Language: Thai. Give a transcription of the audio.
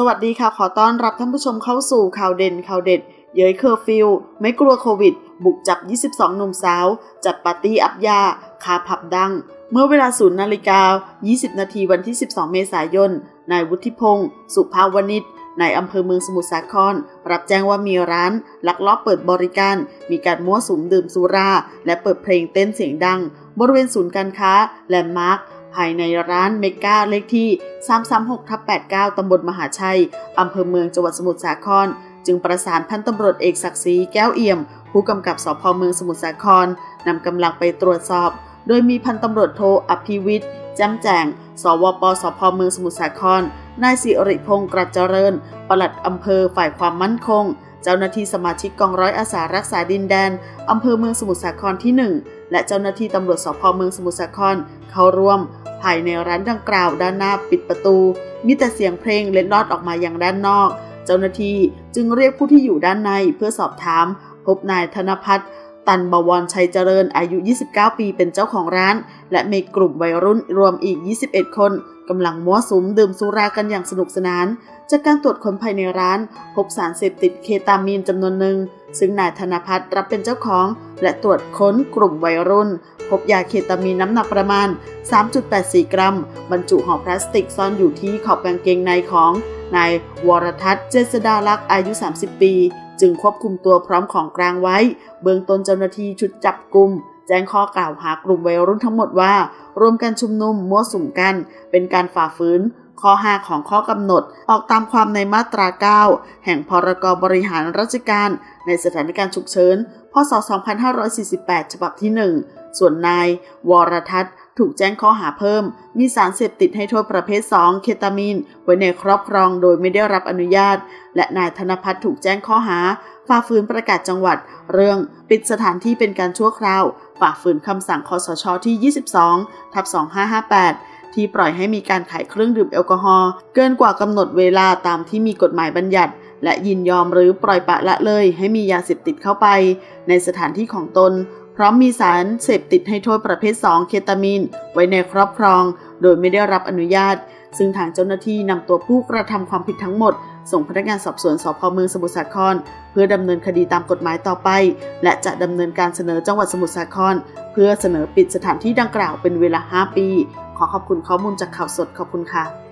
สวัสดีค่ะ ขอต้อนรับท่านผู้ชมเข้าสู่ข่าวเด่นข่าวเด็ด เย้ยเคอร์ฟิว ไม่กลัวโควิด บุกจับ 22 หนุ่มสาว จัดปาร์ตี้อัพยา คาผับดัง เมื่อเวลา0นาฬิกา 20 นาทีวันที่ 12 เมษายน นายวุฒิพงศ์สุภาวนิชในอำเภอเมืองสมุทรสาคร รับแจ้งว่ามีร้านลักลอบเปิดบริการ มีการมั่วสุมดื่มสุรา และเปิดเพลงเต้นเสียงดัง บริเวณศูนย์การค้าแลนด์มาร์ค ภายในร้านเมกาเลขที่ 336ทับ89 ตำบลมหาชัย อำเภอเมืองจังหวัดสมุทรสาคร จึงประสานพันตำรวจเอกศักดิ์ศรีแก้วเอี่ยม ผู้กำกับสพเมืองสมุทรสาครนำกำลังไปตรวจสอบ โดยมีพันตำรวจโทอภิวิทย์แจ้มแจง สวปสพเมืองสมุทรสาคร นายสิริพงศ์กรัจเจริญ ปลัดอำเภอฝ่ายความมั่นคง เจ้าหน้าที่สมาชิกกองร้อยอาสารักษาดินแดนอำเภอเมืองสมุทรสาครที่ 1 และเจ้าหน้าที่ตำรวจสพเมืองสมุทรสาครเข้าร่วม ภายในร้านดังกล่าวด้านหน้าปิดประตู มีแต่เสียงเพลงเล็ดลอดออกมาอย่างด้านนอก เจ้าหน้าที่จึงเรียกผู้ที่อยู่ด้านในเพื่อสอบถาม พบนายธนพัฒน์ตันบวรชัยเจริญอายุ 29 ปีเป็นเจ้าของร้าน และมีกลุ่มวัยรุ่นรวมอีก 21 คนกำลังมั่วสุมดื่มสุรากันอย่างสนุกสนาน จากการตรวจค้นภายในร้าน พบสารเสพติดเคตามีนจำนวนหนึ่ง ซึ่งนายธนพัฒน์รับเป็นเจ้าของ และตรวจค้นกลุ่มวัยรุ่น พบยาเคตามีนน้ำหนักประมาณ 3.84 กรัม บรรจุห่อพลาสติกซ่อนอยู่ที่ขอบกางเกงในของนายวรทัศน์เจษดาลักษ์อายุ 30 ปี จึงควบคุมตัวพร้อมของกลางไว้ เบื้องต้นเจ้าหน้าที่ชุดจับกลุ่ม แจ้งข้อกล่าวหากลุ่มวัยรุ่นทั้งหมดว่าร่วมกันชุมนุมมั่วสุมกัน เป็นการฝ่าฝืนข้อ 5 ของข้อกำหนด ออกตามความในมาตรา 9 แห่งพรกบริหารราชการ ในสถานการณ์ฉุกเฉิน พศ 2548 ฉบับที่ 1 ส่วนนายวรทัศน์ ถูกแจ้งข้อหาเพิ่ม มีสารเสพติดให้โทษประเภท 2 เคตามีน ไว้ในครอบครองโดยไม่ได้รับอนุญาต และนายธนพัฒน์ถูกแจ้งข้อหา ฝ่าฝืนประกาศจังหวัด เรื่องปิดสถานที่เป็นการชั่วคราว ฝ่าฝืนคำสั่งคอสชที่ 22 ทับ 2558 ที่ปล่อยให้มีการขายเครื่องดื่มแอลกอฮอล์เกินกว่ากำหนดเวลาตามที่มีกฎหมายบัญญัติและยินยอมหรือปล่อยปะละเลยให้มียาเสพติดเข้าไป ในสถานที่ของตน พร้อมมีสารเสพติดให้โทษประเภท 2 เคตามีน ไว้ในครอบครอง โดยไม่ได้รับอนุญาต ซึ่งทางเจ้าหน้าที่นำตัวผู้กระทำความผิดทั้งหมด ส่งพนักงานสอบสวนสพเมืองสมุทรสาคร เพื่อดำเนินคดีตามกฎหมายต่อไป และจะดำเนินการเสนอจังหวัดสมุทรสาคร เพื่อเสนอปิดสถานที่ดังกล่าวเป็นเวลา 5 ปี ขอขอบคุณข้อมูลจากข่าวสดขอบคุณค่ะ